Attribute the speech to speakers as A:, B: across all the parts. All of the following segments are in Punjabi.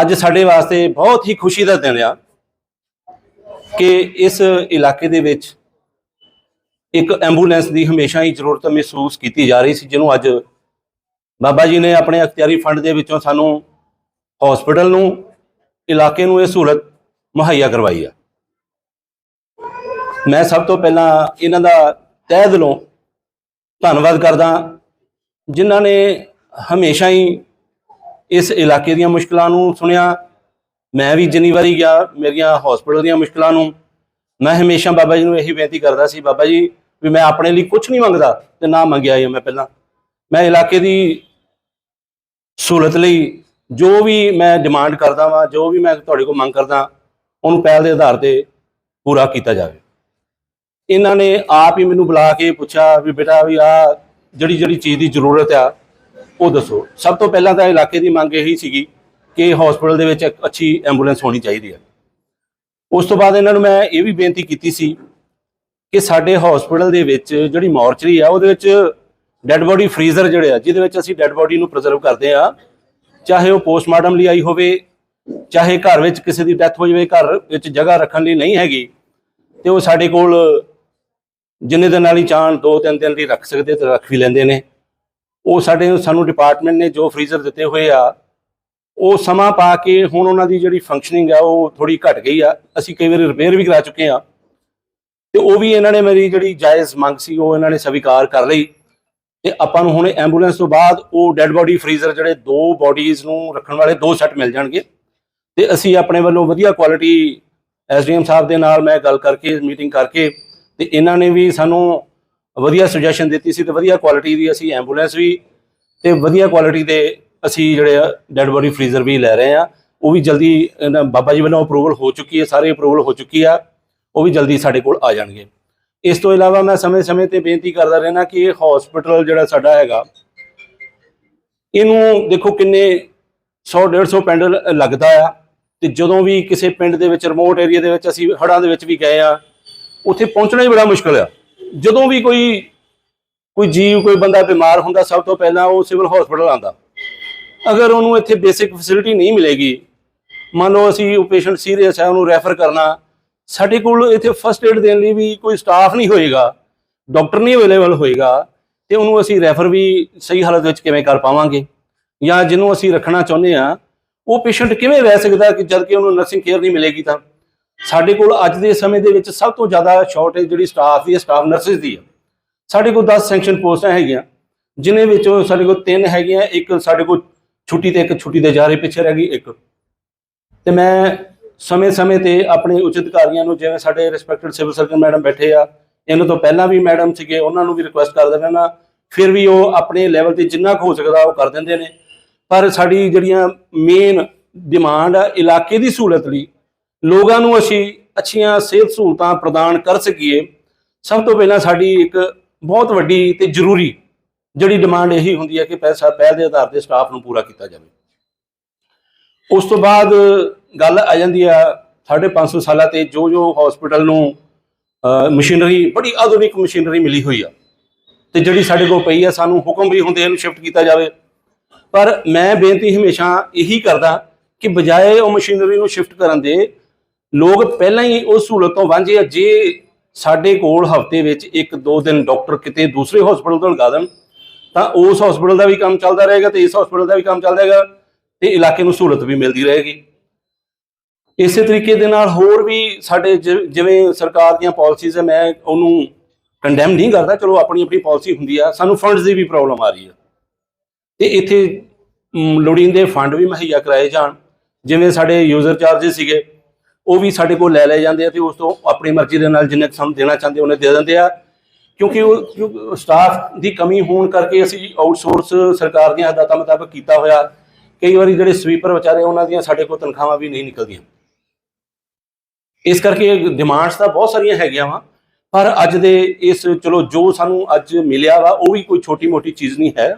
A: ਅੱਜ ਸਾਡੇ ਵਾਸਤੇ ਬਹੁਤ ਹੀ ਖੁਸ਼ੀ ਦਾ ਦਿਨ ਆ ਕਿ ਇਸ ਇਲਾਕੇ ਦੇ ਵਿੱਚ ਇੱਕ ਐਂਬੂਲੈਂਸ ਦੀ ਹਮੇਸ਼ਾ ਹੀ ਜ਼ਰੂਰਤ ਮਹਿਸੂਸ ਕੀਤੀ ਜਾ ਰਹੀ ਸੀ, ਜਿਹਨੂੰ ਅੱਜ ਬਾਬਾ ਜੀ ਨੇ ਆਪਣੇ ਅਖਤਿਆਰੀ ਫੰਡ ਦੇ ਵਿੱਚੋਂ ਸਾਨੂੰ ਹਸਪੀਟਲ ਨੂੰ, ਇਲਾਕੇ ਨੂੰ ਇਹ ਸਹੂਲਤ ਮੁਹੱਈਆ ਕਰਵਾਈ ਆ। ਮੈਂ ਸਭ ਤੋਂ ਪਹਿਲਾਂ ਇਹਨਾਂ ਦਾ ਤਹਿ ਦਿਲੋਂ ਧੰਨਵਾਦ ਕਰਦਾ, ਜਿਨ੍ਹਾਂ ਨੇ ਹਮੇਸ਼ਾ ਹੀ ਇਸ ਇਲਾਕੇ ਦੀਆਂ ਮੁਸ਼ਕਲਾਂ ਨੂੰ ਸੁਣਿਆ। ਮੈਂ ਵੀ ਜਿੰਨੀ ਵਾਰੀ ਗਿਆ ਮੇਰੀਆਂ ਹਸਪੀਟਲ ਦੀਆਂ ਮੁਸ਼ਕਲਾਂ ਨੂੰ, ਮੈਂ ਹਮੇਸ਼ਾ ਬਾਬਾ ਜੀ ਨੂੰ ਇਹੀ ਬੇਨਤੀ ਕਰਦਾ ਸੀ, ਬਾਬਾ ਜੀ, ਵੀ ਮੈਂ ਆਪਣੇ ਲਈ ਕੁਝ ਨਹੀਂ ਮੰਗਦਾ ਤੇ ਨਾ ਮੰਗਿਆ ਹੀ ਮੈਂ ਪਹਿਲਾਂ। ਮੈਂ ਇਲਾਕੇ ਦੀ ਸਹੂਲਤ ਲਈ ਜੋ ਵੀ ਮੈਂ ਡਿਮਾਂਡ ਕਰਦਾ ਵਾਂ, ਜੋ ਵੀ ਮੈਂ ਤੁਹਾਡੇ ਕੋਲ ਮੰਗ ਕਰਦਾ, ਉਹਨੂੰ ਪਹਿਲ ਦੇ ਆਧਾਰ ਤੇ ਪੂਰਾ ਕੀਤਾ ਜਾਵੇ। ਇਹਨਾਂ ਨੇ ਆਪ ਹੀ ਮੈਨੂੰ ਬੁਲਾ ਕੇ ਪੁੱਛਿਆ ਵੀ ਬੇਟਾ ਵੀ ਆ ਜਿਹੜੀ ਜਿਹੜੀ ਚੀਜ਼ ਦੀ ਜ਼ਰੂਰਤ ਆ ਉਹ ਦੱਸੋ। ਸਭ ਤੋਂ ਪਹਿਲਾਂ ਤਾਂ ਇਲਾਕੇ ਦੀ ਮੰਗ ਇਹੀ ਸੀਗੀ ਕਿ ਹਸਪੀਟਲ ਦੇ ਵਿੱਚ ਇੱਕ ਅੱਛੀ ਐਂਬੂਲੈਂਸ ਹੋਣੀ ਚਾਹੀਦੀ ਹੈ। ਉਸ ਤੋਂ ਬਾਅਦ ਇਹਨਾਂ ਨੂੰ ਮੈਂ ਇਹ ਵੀ ਬੇਨਤੀ ਕੀਤੀ ਸੀ ਕਿ ਸਾਡੇ ਹਸਪੀਟਲ ਦੇ ਵਿੱਚ ਜਿਹੜੀ ਮੋਰਚਰੀ ਆ, ਉਹਦੇ ਵਿੱਚ ਡੈੱਡ ਬੋਡੀ ਫ੍ਰੀਜ਼ਰ ਜਿਹੜੇ ਆ, ਜਿਹਦੇ ਵਿੱਚ ਅਸੀਂ ਡੈੱਡ ਬੋਡੀ ਨੂੰ ਪ੍ਰੀਜ਼ਰਵ ਕਰਦੇ ਆ ਚਾਹੇ ਉਹ ਪੋਸਟਮਾਰਟਮ ਲਈ ਆਈ ਹੋਵੇ, ਚਾਹੇ ਘਰ ਵਿੱਚ ਕਿਸੇ ਦੀ ਡੈਥ ਹੋ ਜਾਵੇ, ਘਰ ਵਿੱਚ ਜਗ੍ਹਾ ਰੱਖਣ ਲਈ ਨਹੀਂ ਹੈਗੀ, ਤੇ ਉਹ ਸਾਡੇ ਕੋਲ ਜਿੰਨੇ ਦਿਨ ਵਾਲੀ ਚਾਹਣ ਦੋ ਤਿੰਨ ਦਿਨ ਲਈ ਰੱਖ ਸਕਦੇ ਤੇ ਰੱਖ ਵੀ ਲੈਂਦੇ ਨੇ। ਉਹ ਸਾਡੇ ਸਾਨੂੰ ਡਿਪਾਰਟਮੈਂਟ ਨੇ ਜੋ ਫ੍ਰੀਜ਼ਰ ਦਿੱਤੇ ਹੋਏ ਆ, ਉਹ ਸਮਾਂ ਪਾ ਕੇ ਹੁਣ ਉਹਨਾਂ ਦੀ ਜਿਹੜੀ ਫੰਕਸ਼ਨਿੰਗ ਆ, ਉਹ ਥੋੜੀ ਘਟ ਗਈ ਆ। ਅਸੀਂ ਕਈ ਵਾਰੀ ਰਿਪੇਅਰ ਵੀ ਕਰਾ ਚੁੱਕੇ ਆ। ਤੇ ਉਹ ਵੀ ਇਹਨਾਂ ਨੇ ਮੇਰੀ ਜਿਹੜੀ ਜਾਇਜ਼ ਮੰਗ ਸੀ, ਉਹ ਇਹਨਾਂ ਨੇ ਸਵੀਕਾਰ ਕਰ ਲਈ। ਤੇ ਆਪਾਂ ਨੂੰ ਹੁਣ ਐਂਬੂਲੈਂਸ ਤੋਂ ਬਾਅਦ ਉਹ ਡੈੱਡ ਬੋਡੀ ਫ੍ਰੀਜ਼ਰ ਜਿਹੜੇ ਦੋ ਬੋਡੀਜ਼ ਨੂੰ ਰੱਖਣ ਵਾਲੇ ਦੋ ਸੈੱਟ ਮਿਲ ਜਾਣਗੇ। ਤੇ ਅਸੀਂ ਆਪਣੇ ਵੱਲੋਂ ਵਧੀਆ ਕੁਆਲਿਟੀ ਐਸਡੀਐਮ ਸਾਹਿਬ ਦੇ ਨਾਲ ਮੈਂ ਗੱਲ ਕਰਕੇ ਮੀਟਿੰਗ ਕਰਕੇ, ਤੇ ਇਹਨਾਂ ਨੇ ਵੀ ਸਾਨੂੰ ਵਧੀਆ ਸੁਜੈਸ਼ਨ ਦਿੱਤੀ ਸੀ ਤੇ ਵਧੀਆ ਕੁਆਲਿਟੀ ਦੀ ਅਸੀਂ ਐਂਬੂਲੈਂਸ ਵੀ ਤੇ ਵਧੀਆ ਕੁਆਲਿਟੀ ਦੇ ਅਸੀਂ ਜਿਹੜੇ ਡੈੱਡ ਬੋਡੀ ਫ੍ਰੀਜ਼ਰ ਵੀ ਲੈ ਰਹੇ ਆ ਉਹ ਵੀ ਜਲਦੀ, ਇਹਨਾਂ ਬਾਬਾ ਜੀ ਵੱਲੋਂ ਅਪਰੂਵਲ ਹੋ ਚੁੱਕੀ ਹੈ, ਸਾਰੇ ਅਪਰੂਵਲ ਹੋ ਚੁੱਕੀ ਆ। ਉਹ ਵੀ ਜਲਦੀ ਸਾਡੇ ਕੋਲ ਆ ਜਾਣਗੇ। ਇਸ ਤੋਂ ਇਲਾਵਾ ਮੈਂ ਸਮੇਂ-ਸਮੇਂ ਤੇ ਬੇਨਤੀ ਕਰਦਾ ਰਹਿਣਾ ਕਿ ਇਹ ਹਸਪੀਟਲ ਜਿਹੜਾ ਸਾਡਾ ਹੈਗਾ, ਇਹਨੂੰ ਦੇਖੋ ਕਿੰਨੇ 100 150 ਪਿੰਡ ਲੱਗਦਾ ਆ। ਤੇ ਜਦੋਂ ਵੀ ਕਿਸੇ ਪਿੰਡ ਦੇ ਵਿੱਚ ਰਿਮੋਟ ਏਰੀਆ ਦੇ ਵਿੱਚ ਅਸੀਂ ਹੜ੍ਹਾਂ ਦੇ ਵਿੱਚ ਵੀ ਗਏ ਆ, ਉੱਥੇ ਪਹੁੰਚਣਾ ਹੀ ਬੜਾ ਮੁਸ਼ਕਲ ਆ। ਜਦੋਂ ਵੀ ਕੋਈ ਕੋਈ ਜੀਵ, ਕੋਈ ਬੰਦਾ ਬਿਮਾਰ ਹੁੰਦਾ, ਸਭ ਤੋਂ ਪਹਿਲਾਂ ਉਹ ਸਿਵਲ ਹਸਪੀਟਲ ਆਂਦਾ ਅਗਰ ਉਹਨੂੰ ਇੱਥੇ ਬੇਸਿਕ ਫੈਸਿਲਿਟੀ ਨਹੀਂ ਮਿਲੇਗੀ, ਮੰਨ ਲਓ ਅਸੀਂ ਉਹ ਪੇਸ਼ੈਂਟ ਸੀਰੀਅਸ ਹੈ, ਉਹਨੂੰ ਰੈਫਰ ਕਰਨਾ, ਸਾਡੇ ਕੋਲ ਇੱਥੇ ਫਸਟ ਏਡ ਦੇਣ ਲਈ ਵੀ ਕੋਈ ਸਟਾਫ ਨਹੀਂ ਹੋਏਗਾ ਡਾਕਟਰ ਨਹੀਂ ਅਵੇਲੇਬਲ ਹੋਏਗਾ, ਤੇ ਉਹਨੂੰ ਅਸੀਂ ਰੈਫਰ ਵੀ ਸਹੀ ਹਾਲਤ ਵਿੱਚ ਕਿਵੇਂ ਕਰ ਪਾਵਾਂਗੇ, ਜਾਂ ਜਿਹਨੂੰ ਅਸੀਂ ਰੱਖਣਾ ਚਾਹੁੰਦੇ ਆ ਉਹ ਪੇਸ਼ੈਂਟ ਕਿਵੇਂ ਰਹਿ ਸਕਦਾ ਕਿ ਜਦ ਕਿ ਉਹਨੂੰ ਨਰਸਿੰਗ ਕੇਅਰ ਨਹੀਂ ਮਿਲੇਗੀ ਤਾਂ? ਸਾਡੇ ਕੋਲ ਅੱਜ ਦੇ ਸਮੇਂ ਦੇ ਵਿੱਚ ਸਭ ਤੋਂ ਜ਼ਿਆਦਾ ਸ਼ਾਰਟੇਜ ਜਿਹੜੀ ਸਟਾਫ ਦੀ ਹੈ ਸਟਾਫ ਨਰਸਿਸ ਦੀ ਹੈ। ਸਾਡੇ ਕੋਲ 10 ਸੈਂਕਸ਼ਨ ਪੋਸਟਾਂ ਹੈਗੀਆਂ ਜਿਨ੍ਹਾਂ ਵਿੱਚੋਂ ਸਾਡੇ ਕੋਲ ਤਿੰਨ ਹੈਗੀਆਂ, ਇੱਕ ਸਾਡੇ ਕੋਲ ਛੁੱਟੀ ਤੇ ਇੱਕ ਛੁੱਟੀ ਦੇ ਜਾ ਰਹੇ ਪਿੱਛੇ ਰਹਿ ਗਈ, ਇੱਕ। ਤੇ ਮੈਂ ਸਮੇਂ-ਸਮੇਂ ਤੇ ਆਪਣੇ ਉੱਚ ਅਧਿਕਾਰੀਆਂ ਨੂੰ, ਜਿਵੇਂ ਸਾਡੇ ਰਿਸਪੈਕਟਡ ਸਿਵਲ ਸਰਜਨ ਮੈਡਮ ਬੈਠੇ ਆ, ਇਹਨਾਂ ਤੋਂ ਪਹਿਲਾਂ ਵੀ ਮੈਡਮ ਸੀਗੇ, ਉਹਨਾਂ ਨੂੰ ਵੀ ਰਿਕੁਐਸਟ ਕਰਦਾ ਰਹਿਣਾ ਫਿਰ ਵੀ ਉਹ ਆਪਣੇ ਲੈਵਲ ਤੇ ਜਿੰਨਾ ਕੁ ਹੋ ਸਕਦਾ ਉਹ ਕਰ ਦਿੰਦੇ ਨੇ। ਪਰ ਸਾਡੀ ਜਿਹੜੀਆਂ ਮੇਨ ਡਿਮਾਂਡ ਆ, ਇਲਾਕੇ ਦੀ ਸਹੂਲਤ ਲਈ ਲੋਕਾਂ ਨੂੰ ਅਸੀਂ ਅੱਛੀਆਂ ਸਿਹਤ ਸਹੂਲਤਾਂ ਪ੍ਰਦਾਨ ਕਰ ਸਕੀਏ। ਸਭ ਤੋਂ ਪਹਿਲਾਂ ਸਾਡੀ ਇੱਕ ਬਹੁਤ ਵੱਡੀ ਤੇ ਜ਼ਰੂਰੀ ਜਿਹੜੀ ਡਿਮਾਂਡ ਇਹੀ ਹੁੰਦੀ ਹੈ ਕਿ ਪੈਸਾ, ਪਹਿਲ ਦੇ ਆਧਾਰ ਤੇ ਸਟਾਫ ਨੂੰ ਪੂਰਾ ਕੀਤਾ ਜਾਵੇ। ਉਸ ਤੋਂ ਬਾਅਦ ਗੱਲ ਆ ਜਾਂਦੀ ਆ 550 ਸਾਲਾਂ ਤੇ ਜੋ ਜੋ ਹਸਪੀਟਲ ਨੂੰ ਮਸ਼ੀਨਰੀ ਬੜੀ ਆਧੁਨਿਕ ਮਸ਼ੀਨਰੀ ਮਿਲੀ ਹੋਈ ਆ। ਤੇ ਜਿਹੜੀ ਸਾਡੇ ਕੋਲ ਪਈ ਆ, ਸਾਨੂੰ ਹੁਕਮ ਵੀ ਹੁੰਦੇ ਇਹਨੂੰ ਸ਼ਿਫਟ ਕੀਤਾ ਜਾਵੇ। ਪਰ ਮੈਂ ਬੇਨਤੀ ਹਮੇਸ਼ਾ ਇਹੀ ਕਰਦਾ ਕਿ ਬਜਾਏ ਉਹ ਮਸ਼ੀਨਰੀ ਨੂੰ ਸ਼ਿਫਟ ਕਰਨ ਦੇ ਲੋਕ ਪਹਿਲਾਂ ਹੀ ਉਸ ਸਹੂਲਤ ਤੋਂ ਵਾਂਝੇ ਆ, ਜੇ ਸਾਡੇ ਕੋਲ ਹਫ਼ਤੇ ਵਿੱਚ ਇੱਕ, ਦੋ ਦਿਨ ਡਾਕਟਰ ਕਿਤੇ ਦੂਸਰੇ ਹਸਪੀਟਲ ਤੋਂ ਲਗਾ ਦੇਣ, ਤਾਂ ਉਸ ਹਸਪੀਟਲ ਦਾ ਵੀ ਕੰਮ ਚੱਲਦਾ ਰਹੇਗਾ ਤੇ ਇਸ ਹਸਪੀਟਲ ਦਾ ਵੀ ਕੰਮ ਚੱਲਦਾ ਰਹੇਗਾ ਤੇ ਇਲਾਕੇ ਨੂੰ ਸਹੂਲਤ ਵੀ ਮਿਲਦੀ ਰਹੇਗੀ। ਇਸੇ ਤਰੀਕੇ ਦੇ ਨਾਲ ਹੋਰ ਵੀ ਸਾਡੇ ਜਿ- ਜਿਵੇਂ ਸਰਕਾਰ ਦੀਆਂ ਪਾਲਿਸੀਜ਼ ਹੈ ਮੈਂ ਉਹਨੂੰ ਕੰਡੈਮ ਨਹੀਂ ਕਰਦਾ, ਚਲੋ ਆਪਣੀ ਆਪਣੀ ਪਾਲਿਸੀ ਹੁੰਦੀ ਆ, ਸਾਨੂੰ ਫੰਡਸ ਦੀ ਵੀ ਪ੍ਰੋਬਲਮ ਆ ਰਹੀ ਆ। ਤੇ ਇੱਥੇ ਲੋੜੀਂਦੇ ਫੰਡ ਵੀ ਮੁਹੱਈਆ ਕਰਾਏ ਜਾਣ, ਜਿਵੇਂ ਸਾਡੇ ਯੂਜ਼ਰ ਚਾਰजेस ਸੀਗੇ ਉਹ ਵੀ ਸਾਡੇ ਕੋਲ ਲੈ ਲਏ ਜਾਂਦੇ ਆ ਤੇ ਉਸ ਤੋਂ ਆਪਣੀ ਮਰਜ਼ੀ ਦੇ ਨਾਲ ਜਿੰਨੇ ਸਾਨੂੰ ਦੇਣਾ ਚਾਹੁੰਦੇ ਉਹਨੇ ਦੇ ਦਿੰਦੇ ਆ। ਕਿਉਂਕਿ ਉਹ ਸਟਾਫ ਦੀ ਕਮੀ ਹੋਣ ਕਰਕੇ ਅਸੀਂ ਆਊਟਸੋਰਸ ਸਰਕਾਰ ਦੀਆਂ ਹਦਾਇਤਾਂ ਮੁਤਾਬਕ ਕੀਤਾ ਹੋਇਆ। ਕਈ ਵਾਰੀ ਜਿਹੜੇ ਸਵੀਪਰ ਵਿਚਾਰੇ ਉਹਨਾਂ ਦੀਆਂ ਸਾਡੇ ਕੋਲ ਤਨਖਾਹਾਂ ਵੀ ਨਹੀਂ ਨਿਕਲਦੀਆਂ। ਇਸ ਕਰਕੇ ਡਿਮਾਂਡਸ ਤਾਂ ਬਹੁਤ ਸਾਰੀਆਂ ਹੈਗੀਆਂ ਵਾ, ਪਰ ਅੱਜ ਦੇ ਇਸ ਚਲੋ ਜੋ ਸਾਨੂੰ ਅੱਜ ਮਿਲਿਆ ਵਾ, ਉਹ ਵੀ ਕੋਈ ਛੋਟੀ ਮੋਟੀ ਚੀਜ਼ ਨਹੀਂ ਹੈ।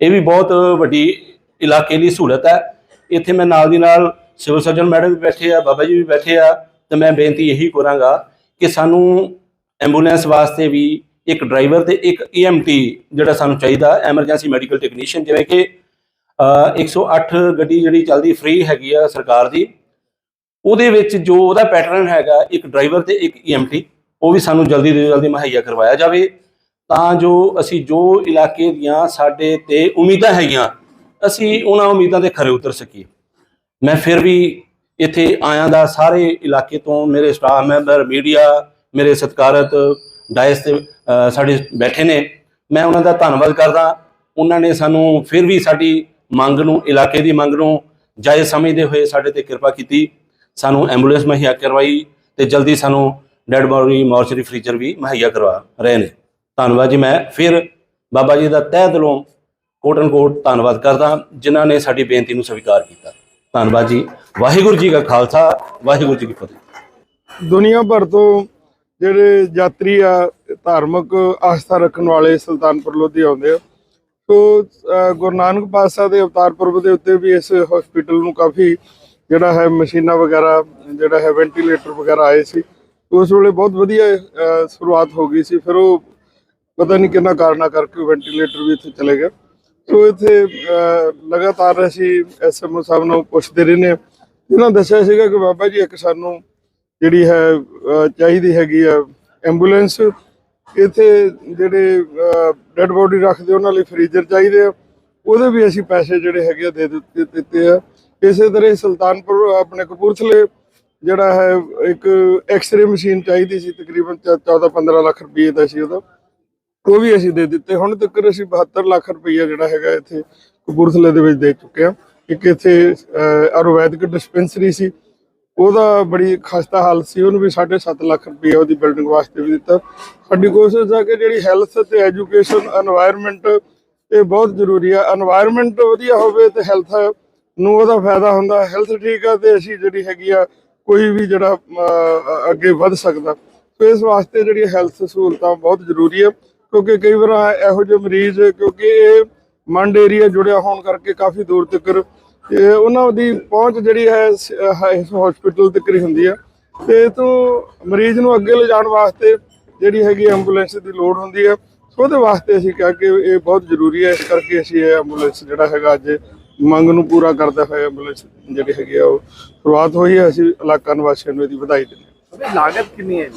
A: ਇਹ ਵੀ ਬਹੁਤ ਵੱਡੀ ਇਲਾਕੇ ਲਈ ਸਹੂਲਤ ਹੈ। ਇੱਥੇ ਮੈਂ ਨਾਲ ਦੀ ਨਾਲ ਸਿਵਲ ਸਰਜਨ ਮੈਡਮ ਵੀ ਬੈਠੇ ਆ, ਬਾਬਾ ਜੀ ਵੀ ਬੈਠੇ ਆ, ਤੇ ਮੈਂ ਬੇਨਤੀ ਇਹੀ ਕਰਾਂਗਾ ਕਿ ਸਾਨੂੰ ਐਂਬੂਲੈਂਸ ਵਾਸਤੇ ਵੀ ਇੱਕ ਡਰਾਈਵਰ ਤੇ ਇੱਕ ਈਐਮਟੀ ਜਿਹੜਾ ਸਾਨੂੰ ਚਾਹੀਦਾ, ਐਮਰਜੈਂਸੀ ਮੈਡੀਕਲ ਟੈਕਨੀਸ਼ੀਅਨ, ਜਿਵੇਂ ਕਿ, ਅ 108 ਗੱਡੀ ਜਿਹੜੀ ਚੱਲਦੀ ਫ੍ਰੀ ਹੈਗੀ ਆ ਸਰਕਾਰ ਦੀ, ਉਹਦੇ ਵਿੱਚ ਜੋ ਉਹਦਾ ਪੈਟਰਨ ਹੈਗਾ, ਇੱਕ ਡਰਾਈਵਰ ਤੇ ਇੱਕ ਈਐਮਟੀ ਉਹ ਵੀ ਸਾਨੂੰ ਜਲਦੀ ਤੋਂ ਜਲਦੀ ਮੁਹੱਈਆ ਕਰਵਾਇਆ ਜਾਵੇ। ਤਾਂ ਜੋ ਅਸੀਂ ਜੋ ਇਲਾਕੇ ਦੀਆਂ ਸਾਡੇ ਤੇ ਉਮੀਦਾਂ ਹੈਗੀਆਂ, ਅਸੀਂ ਉਹਨਾਂ ਉਮੀਦਾਂ ਤੇ ਖਰੇ ਉਤਰ ਸਕੀਏ। ਮੈਂ ਫਿਰ ਵੀ ਇੱਥੇ ਆਇਆ ਦਾ ਸਾਰੇ ਇਲਾਕੇ ਤੋਂ ਮੇਰੇ ਸਟਾਫ ਮੈਂਬਰ ਮੀਡੀਆ ਮੇਰੇ ਸਤਿਕਾਰਤ ਡਾਇਸ ਤੇ ਸਾਡੇ ਬੈਠੇ ਨੇ। ਮੈਂ ਉਹਨਾਂ ਦਾ ਧੰਨਵਾਦ ਕਰਦਾ। ਉਹਨਾਂ ਨੇ ਸਾਨੂੰ ਫਿਰ ਵੀ ਸਾਡੀ ਮੰਗ ਨੂੰ, ਇਲਾਕੇ ਦੀ ਮੰਗ ਨੂੰ ਜਾਇਜ਼ ਸਮਝਦੇ ਹੋਏ ਸਾਡੇ ਤੇ ਕਿਰਪਾ ਕੀਤੀ। ਸਾਨੂੰ ਐਂਬੂਲੈਂਸ ਮੁਹੱਈਆ ਕਰਵਾਈ ਤੇ ਜਲਦੀ ਸਾਨੂੰ ਡੈਡ ਬੋਡੀ ਮੋਰਚਰੀ ਫ੍ਰੀਜ਼ਰ ਵੀ ਮੁਹੱਈਆ ਕਰਵਾ ਰਹੇ ਨੇ। ਧੰਨਵਾਦ ਜੀ। ਮੈਂ ਫਿਰ ਬਾਬਾ ਜੀ ਦਾ ਤਹਿ ਦਿਲੋਂ ਕੋਟ ਐਂਡ ਕੋਟ ਧੰਨਵਾਦ ਕਰਦਾ, ਜਿਨ੍ਹਾਂ ਨੇ ਸਾਡੀ ਬੇਨਤੀ ਨੂੰ ਸਵੀਕਾਰ ਕੀਤਾ। ਧੰਨਵਾਦ ਜੀ। ਵਾਹਿਗੁਰੂ ਜੀ ਕਾ ਖਾਲਸਾ, ਵਾਹਿਗੁਰੂ ਜੀ ਕੀ ਫਤਿਹ।
B: ਦੁਨੀਆ ਭਰ ਤੋਂ ਜਿਹੜੇ ਯਾਤਰੀ ਆ, ਧਾਰਮਿਕ ਆਸਥਾ ਰੱਖਣ ਵਾਲੇ ਸੁਲਤਾਨਪੁਰ ਲੋਧੀ ਆਉਂਦੇ ਆ। ਸੋ ਗੁਰੂ ਨਾਨਕ ਪਾਤਸ਼ਾਹ ਦੇ ਅਵਤਾਰ ਪੁਰਬ ਦੇ ਉੱਤੇ ਵੀ ਇਸ ਹਸਪੀਟਲ ਨੂੰ ਕਾਫੀ ਜਿਹੜਾ ਹੈ ਮਸ਼ੀਨਾਂ ਵਗੈਰਾ, ਜਿਹੜਾ ਹੈ ਵੈਂਟੀਲੇਟਰ ਵਗੈਰਾ ਆਏ ਸੀ। ਉਸ ਵੇਲੇ ਬਹੁਤ ਵਧੀਆ ਸ਼ੁਰੂਆਤ ਹੋ ਗਈ ਸੀ। ਫਿਰ ਉਹ ਪਤਾ ਨਹੀਂ ਕਿੰਨਾ ਕਾਰਨਾ ਕਰਕੇ ਵੈਂਟੀਲੇਟਰ ਵੀ ਇੱਥੇ ਚਲੇ ਗਏ। ਸੋ ਇੱਥੇ ਲਗਾਤਾਰ ਅਸੀਂ ਐਸਐਮਓ ਸਾਹਿਬ ਨੂੰ ਪੁੱਛਦੇ ਰਹਿੰਦੇ ਹਾਂ। ਇਹਨਾਂ ਦੱਸਿਆ ਸੀਗਾ ਕਿ ਬਾਬਾ ਜੀ, ਇੱਕ ਸਾਨੂੰ ਜਿਹੜੀ ਹੈ ਚਾਹੀਦੀ ਹੈਗੀ ਆ ਐਂਬੂਲੈਂਸ। ਇੱਥੇ ਜਿਹੜੇ ਡੈੱਡ ਬੋਡੀ ਰੱਖਦੇ, ਉਹਨਾਂ ਲਈ ਫ੍ਰੀਜ਼ਰ ਚਾਹੀਦੇ ਆ। ਉਹਦੇ ਵੀ ਅਸੀਂ ਪੈਸੇ ਜਿਹੜੇ ਹੈਗੇ ਆ, ਦੇ ਦਿੱਤੇ ਦਿੱਤੇ ਆ। ਇਸੇ ਤਰ੍ਹਾਂ ਸੁਲਤਾਨਪੁਰ, ਆਪਣੇ ਕਪੂਰਥਲੇ ਜਿਹੜਾ ਹੈ, ਇੱਕ ਐਕਸ-ਰੇ ਮਸ਼ੀਨ ਚਾਹੀਦੀ ਸੀ, ਤਕਰੀਬਨ 14-15 ਲੱਖ ਰੁਪਏ ਦਾ ਸੀ ਉਹਦਾ। ਉਹ ਵੀ ਅਸੀਂ ਦੇ ਦਿੱਤੇ। ਹੁਣ ਤੱਕ ਅਸੀਂ 72 ਲੱਖ ਰੁਪਈਆ ਜਿਹੜਾ ਹੈਗਾ ਇੱਥੇ ਕਪੂਰਥਲੇ ਦੇ ਵਿੱਚ ਦੇ ਚੁੱਕੇ ਹਾਂ। ਇੱਕ ਇੱਥੇ ਆਯੁਰਵੈਦਿਕ ਡਿਸਪੈਂਸਰੀ ਸੀ। ਉਹਦਾ ਬੜੀ ਖਸਤਾ ਹਾਲ ਸੀ। ਉਹਨੂੰ ਵੀ 7.5 ਲੱਖ ਰੁਪਏ ਉਹਦੀ ਬਿਲਡਿੰਗ ਵਾਸਤੇ ਵੀ ਦਿੱਤਾ। ਸਾਡੀ ਕੋਸ਼ਿਸ਼ ਹੈ ਕਿ ਜਿਹੜੀ ਹੈਲਥ ਤੇ ਐਜੂਕੇਸ਼ਨ এনवायरमेंट ਇਹ ਬਹੁਤ ਜ਼ਰੂਰੀ ਆ। এনवायरमेंट ਵਧੀਆ ਹੋਵੇ ਤੇ ਹੈਲਥ ਨੂੰ ਉਹਦਾ ਫਾਇਦਾ ਹੁੰਦਾ। ਹੈਲਥ ਠੀਕ ਆ ਤੇ ਅਸੀਂ ਜਿਹੜੀ ਹੈਗੀ ਆ, ਕੋਈ ਵੀ ਜਿਹੜਾ ਅੱਗੇ ਵੱਧ ਸਕਦਾ। ਸੋ ਇਸ ਵਾਸਤੇ ਜਿਹੜੀ ਹੈਲਥ ਸਹੂਲਤਾਂ ਬਹੁਤ ਜ਼ਰੂਰੀ ਆ। ਕਿਉਂਕਿ ਕਈ ਵਾਰ ਇਹੋ ਜਿਹੇ ਮਰੀਜ਼ ਕਿਉਂਕਿ ਇਹ ਮੰਡ ਏਰੀਆ ਜੁੜਿਆ ਹੋਣ ਕਰਕੇ ਕਾਫੀ ਦੂਰ ਤੱਕ ਉਹਨਾਂ ਦੀ ਪਹੁੰਚ ਜਿਹੜੀ ਹੈ ਇਸ ਹਸਪੀਟਲ ਤੱਕ ਹੀ ਹੁੰਦੀ ਹੈ ਤੇ ਇਹ ਤੋਂ ਮਰੀਜ਼ ਨੂੰ ਅੱਗੇ ਲਿਜਾਣ ਵਾਸਤੇ ਜਿਹੜੀ ਹੈਗੀ ਐਂਬੂਲੈਂਸ ਦੀ ਲੋੜ ਹੁੰਦੀ ਹੈ ਉਹਦੇ ਵਾਸਤੇ ਅਸੀਂ ਕਿਹਾ ਕਿ ਇਹ ਬਹੁਤ ਜ਼ਰੂਰੀ ਹੈ ਇਸ ਕਰਕੇ ਅਸੀਂ ਇਹ ਐਂਬੂਲੈਂਸ ਜਿਹੜਾ ਹੈਗਾ ਅੱਜ ਮੰਗ ਨੂੰ ਪੂਰਾ ਕਰਦਾ ਹੋਇਆ ਐਂਬੂਲੈਂਸ ਜਿਹੜੀ ਹੈਗੀ ਆ, ਉਹ ਸ਼ੁਰੂਆਤ ਹੋਈ ਹੈ ਅਸੀਂ ਇਲਾਕਾ ਨਿਵਾਸੀਆਂ ਨੂੰ ਇਹਦੀ ਵਧਾਈ ਦਿੰਦੇ ਹਾਂ।
C: ਲਾਗਤ ਕਿੰਨੀ ਹੈ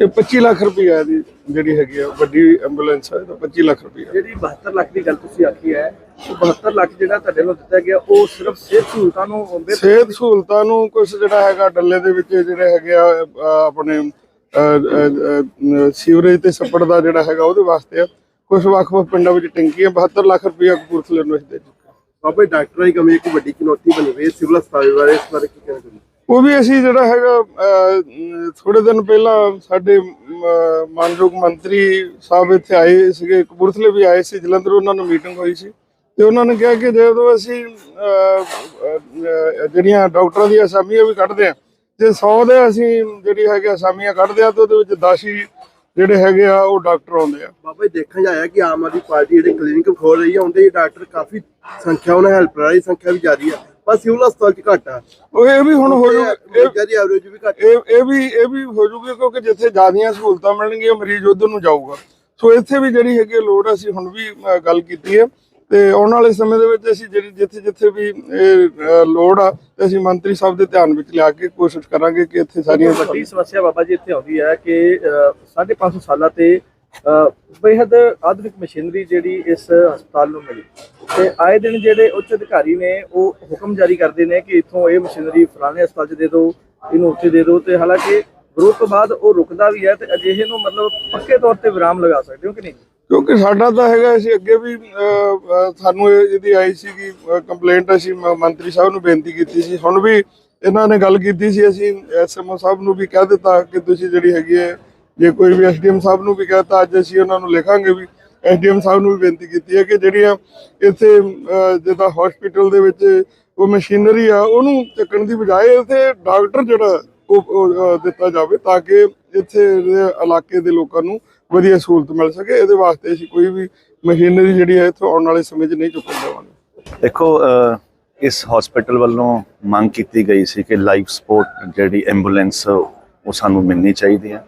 B: ਇਹ 25 ਲੱਖ ਰੁਪਏ ਦੀ ਜਿਹੜੀ ਹੈਗੀ ਆ ਵੱਡੀ ਐਂਬੂਲੈਂਸ ਹੈ ਇਹਦਾ 25 ਲੱਖ ਰੁਪਏ
C: ਜਿਹੜੀ 72 ਲੱਖ ਦੀ ਗੱਲ ਤੁਸੀਂ ਆਖੀ ਹੈ ਉਹ 72 ਲੱਖ ਜਿਹੜਾ ਤੁਹਾਡੇ ਨੂੰ ਦਿੱਤਾ ਗਿਆ ਉਹ ਸਿਰਫ ਸਿਹਤ ਸਹੂਲਤਾਂ ਨੂੰ ਬਿਹਤਰ
B: ਸਿਹਤ ਸਹੂਲਤਾਂ ਨੂੰ ਕੁਝ ਜਿਹੜਾ ਹੈਗਾ ਡੱਲੇ ਦੇ ਵਿੱਚ ਜਿਹੜੇ ਹੈਗੇ ਆ ਆਪਣੇ ਸੀਵਰੇਜ ਤੇ ਛੱਪੜ ਦਾ ਜਿਹੜਾ ਹੈਗਾ ਉਹਦੇ ਵਾਸਤੇ ਆ। ਕੁਝ ਵੱਖ-ਵੱਖ ਪਿੰਡਾਂ ਵਿੱਚ ਟੈਂਕੀਆਂ 72 ਲੱਖ ਰੁਪਏ ਕਪੂਰਥਲੇ ਨੂੰ ਅਸੀਂ ਦੇ ਚੁੱਕੇ ਹਾਂ।
C: ਬਾਬਾ ਡਾਕਟਰਾਂ ਦੀ ਕਮੀ ਇੱਕ ਵੱਡੀ ਚੁਣੌਤੀ ਬਣੀ ਹੋਈ ਹੈ ਸਿਵਲ ਹਸਪਤਾਲ ਬਾਰੇ ਇਸ ਬਾਰੇ ਕੀ ਕਹਿਣਾ ਚਾਹੁੰਦੇ
B: ਉਹ ਵੀ ਅਸੀਂ ਜਿਹੜਾ ਹੈਗਾ ਅਹ, ਥੋੜੇ ਦਿਨ ਪਹਿਲਾਂ ਸਾਡੇ ਮਾਨਯੋਗ ਮੰਤਰੀ ਸਾਹਿਬ ਇੱਥੇ ਆਏ ਸੀਗੇ ਕਪੂਰਥਲੇ ਵੀ ਆਏ ਸੀ ਜਲੰਧਰ ਉਹਨਾਂ ਨੂੰ ਮੀਟਿੰਗ ਹੋਈ ਸੀ। ਤੇ ਉਹਨਾਂ ਨੇ ਕਿਹਾ ਕਿ ਜਦੋਂ ਅਸੀਂ ਜਿਹੜੀਆਂ ਡਾਕਟਰਾਂ ਦੀਆਂ ਅਸਾਮੀਆਂ ਵੀ ਕੱਢਦੇ ਆ ਜੇ 100 ਦੇ ਅਸੀਂ ਜਿਹੜੀ ਹੈਗੇ ਅਸਾਮੀਆਂ ਕੱਢਦੇ ਆ ਤੇ ਉਹਦੇ ਵਿੱਚ 10 ਹੀ ਜਿਹੜੇ ਹੈਗੇ ਆ ਉਹ ਡਾਕਟਰ ਆਉਂਦੇ ਆ।
C: ਬਾਬਾ ਜੀ ਦੇਖਣ ਜਾਇਆ ਕਿ ਆਮ ਆਦਮੀ ਪਾਰਟੀ ਜਿਹੜੇ ਕਲੀਨਿਕ ਖੋਲ ਰਹੀ ਆ ਉਹਦੇ ਡਾਕਟਰ ਕਾਫੀ ਸੰਖਿਆ ਉਹਨਾਂ ਹੈਲਪਰਾਂ ਦੀ ਸੰਖਿਆ ਵੀ ਜ਼ਿਆਦੀ ਹੈ ਪਰ ਸਿਵਲ ਹਸਪਤਾਲ 'ਚ ਘੱਟ ਆ।
B: ਉਹ ਇਹ ਵੀ ਹੁਣ ਹੋ ਜੂ ਇਹ
C: ਦੀ ਐਵਰੇਜ ਵੀ ਘੱਟ
B: ਇਹ ਇਹ ਵੀ ਇਹ ਵੀ ਹੋ ਜੂਗੀ ਕਿਉਂਕਿ ਜਿੱਥੇ ਜ਼ਿਆਦੀਆਂ ਸਹੂਲਤਾਂ ਮਿਲਣਗੀਆਂ ਮਰੀਜ਼ ਉਧਰ ਨੂੰ ਜਾਊਗਾ। ਸੋ ਇੱਥੇ ਵੀ ਜਿਹੜੀ ਹੈਗੀ ਹੈ ਲੋੜ ਅਸੀਂ ਹੁਣ ਵੀ ਅ, ਗੱਲ ਕੀਤੀ ਹੈ ਤੇ ਆਉਣ ਵਾਲੇ ਸਮੇਂ ਦੇ ਵਿੱਚ ਅਸੀਂ ਜਿਹੜੀ ਜਿੱਥੇ ਜਿੱਥੇ ਵੀ ਇਹ ਅ, ਲੋੜ ਆ ਤੇ ਅਸੀਂ ਮੰਤਰੀ ਸਾਹਿਬ ਦੇ ਧਿਆਨ ਵਿੱਚ ਲਿਆ ਕੇ ਕੋਸ਼ਿਸ਼ ਕਰਾਂਗੇ ਕਿ ਇੱਥੇ ਸਾਰੀਆਂ
C: ਵੱਡੀ ਸਮੱਸਿਆ ਬਾਬਾ ਜੀ ਇੱਥੇ ਆਉਂਦੀ ਹੈ ਕਿ ਅਹ, 550 ਸਾਲਾਂ ਤੇ ਅਹ, ਬੇਹੱਦ ਆਧੁਨਿਕ ਮਸ਼ੀਨਰੀ ਜਿਹੜੀ ਇਸ ਹਸਪਤਾਲ ਨੂੰ ਮਿਲੀ। ਤੇ ਆਏ ਦਿਨ ਜਿਹੜੇ ਉੱਚ ਅਧਿਕਾਰੀ ਨੇ ਉਹ ਹੁਕਮ ਜਾਰੀ ਕਰਦੇ ਨੇ ਕਿ ਇੱਥੋਂ ਇਹ ਮਸ਼ੀਨਰੀ ਫਲਾਣੇ ਹਸਪਤਾਲ 'ਚ ਦੇ ਦਿਓ ਇਹਨੂੰ ਉੱਥੇ ਦੇ ਦਿਓ ਤੇ ਹਾਲਾਂਕਿ ਵਿਰੋਧ ਤੋਂ ਬਾਅਦ ਉਹ ਰੁਕਦਾ ਵੀ ਹੈ ਤੇ ਅਜਿਹੇ ਨੂੰ ਮਤਲਬ ਪੱਕੇ ਤੌਰ ਤੇ ਵਿਰਾਮ ਲਗਾ ਸਕਦੇ ਹੋ ਕਿ ਨਹੀਂ?
B: ਕਿਉਂਕਿ ਸਾਡਾ ਤਾਂ ਹੈਗਾ ਅਸੀਂ ਅੱਗੇ ਵੀ ਸਾਨੂੰ ਇਹ- ਇਹਦੀ ਆਈ ਸੀਗੀ ਕੰਪਲੇਂਟ ਅਸੀਂ ਮੰਤਰੀ ਸਾਹਿਬ ਨੂੰ ਬੇਨਤੀ ਕੀਤੀ ਸੀ। ਹੁਣ ਵੀ ਇਹਨਾਂ ਨੇ ਗੱਲ ਕੀਤੀ ਸੀ ਅਸੀਂ ਐਸਐਮਓ ਸਾਹਿਬ ਨੂੰ ਵੀ ਕਹਿ ਦਿੱਤਾ ਕਿ ਤੁਸੀਂ ਜਿਹੜੀ ਹੈਗੀ ਹੈ ਜੇ ਕੋਈ ਵੀ ਐਸਡੀਐਮ ਸਾਹਿਬ ਨੂੰ ਵੀ ਕਹਤਾ ਅੱਜ ਅਸੀਂ ਉਹਨਾਂ ਨੂੰ ਲਿਖਾਂਗੇ ਵੀ ਐਸਡੀਐਮ ਸਾਹਿਬ ਨੂੰ ਵੀ ਬੇਨਤੀ ਕੀਤੀ ਹੈ ਕਿ ਜਿਹੜੀਆਂ ਇੱਥੇ ਅ, ਜਿੱਦਾਂ ਹਸਪੀਟਲ ਦੇ ਵਿੱਚ ਉਹ ਮਸ਼ੀਨਰੀ ਆ ਉਹਨੂੰ ਚੱਕਣ ਦੀ ਬਜਾਏ ਇੱਥੇ ਡਾਕਟਰ ਜਿਹੜਾ ਉਹ ਦਿੱਤਾ ਜਾਵੇ ਤਾਂ ਕਿ ਇੱਥੇ ਇਲਾਕੇ ਦੇ ਲੋਕਾਂ ਨੂੰ ਵਧੀਆ ਸਹੂਲਤ ਮਿਲ ਸਕੇ। ਇਹਦੇ ਵਾਸਤੇ ਅਸੀਂ ਕੋਈ ਵੀ ਮਸ਼ੀਨਰੀ ਜਿਹੜੀ ਹੈ ਇੱਥੋਂ ਆਉਣ ਵਾਲੇ ਸਮੇਂ 'ਚ ਨਹੀਂ ਚੁੱਕਣ ਦੇਵਾਂਗੇ।
D: ਦੇਖੋ ਇਸ ਹਸਪੀਟਲ ਵੱਲੋਂ ਮੰਗ ਕੀਤੀ ਗਈ ਸੀ ਕਿ ਲਾਈਫ ਸਪੋਰਟ ਜਿਹੜੀ ਐਂਬੂਲੈਂਸ ਉਹ ਸਾਨੂੰ ਮਿਲਣੀ ਚਾਹੀਦੀ ਹੈ।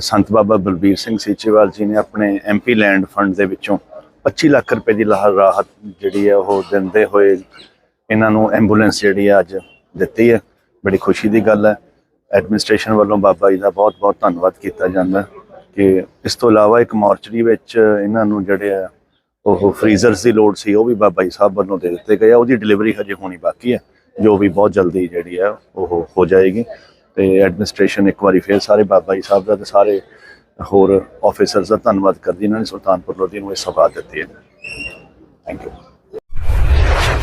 D: ਸੰਤ ਬਾਬਾ ਬਲਬੀਰ ਸਿੰਘ ਸੀਚੇਵਾਲ ਜੀ ਨੇ ਆਪਣੇ ਐਮਪੀ ਲੈਂਡ ਫੰਡ ਦੇ ਵਿੱਚੋਂ 25 ਲੱਖ ਰੁਪਏ ਦੀ ਲਾਹ ਰਾਹਤ ਜਿਹੜੀ ਹੈ ਉਹ ਦਿੰਦੇ ਹੋਏ ਇਹਨਾਂ ਨੂੰ ਐਂਬੂਲੈਂਸ ਜਿਹੜੀ ਹੈ ਅੱਜ ਦਿੱਤੀ ਹੈ। ਬੜੀ ਖੁਸ਼ੀ ਦੀ ਗੱਲ ਹੈ। ਐਡਮਿਨਿਸਟ੍ਰੇਸ਼ਨ ਵੱਲੋਂ ਬਾਬਾ ਜੀ ਦਾ ਬਹੁਤ-ਬਹੁਤ ਧੰਨਵਾਦ ਕੀਤਾ ਜਾਂਦਾ ਕਿ ਇਸ ਤੋਂ ਇਲਾਵਾ ਇੱਕ ਮੋਰਚਰੀ ਵਿੱਚ ਇਹਨਾਂ ਨੂੰ ਜਿਹੜੇ ਆ ਉਹ ਫ੍ਰੀਜ਼ਰਸ ਦੀ ਲੋੜ ਸੀ, ਉਹ ਵੀ ਬਾਬਾ ਜੀ ਸਾਹਿਬ ਵੱਲੋਂ ਦੇ ਦਿੱਤੇ ਗਏ ਆ। ਉਹਦੀ ਡਿਲੀਵਰੀ ਹਜੇ ਹੋਣੀ ਬਾਕੀ ਹੈ। ਜੋ ਵੀ ਬਹੁਤ ਜਲਦੀ ਜਿਹੜੀ ਆ ਉਹ ਹੋ ਜਾਏਗੀ। ਤੇ ਐਡਮਿਨਿਸਟ੍ਰੇਸ਼ਨ ਇੱਕ ਵਾਰੀ ਫੇਰ ਸਾਰੇ ਬਾਬਾ ਜੀ ਸਾਹਿਬ ਦਾ ਤੇ ਸਾਰੇ ਹੋਰ ਆਫੀਸਰਸ ਦਾ ਧੰਨਵਾਦ ਕਰਦੀ। ਇਹਨਾਂ ਨੇ ਸੁਲਤਾਨਪੁਰ ਲੋਧੀ ਨੂੰ ਇਹ ਸਵਾਦ ਦਿੱਤੀ ਹੈ। Thank you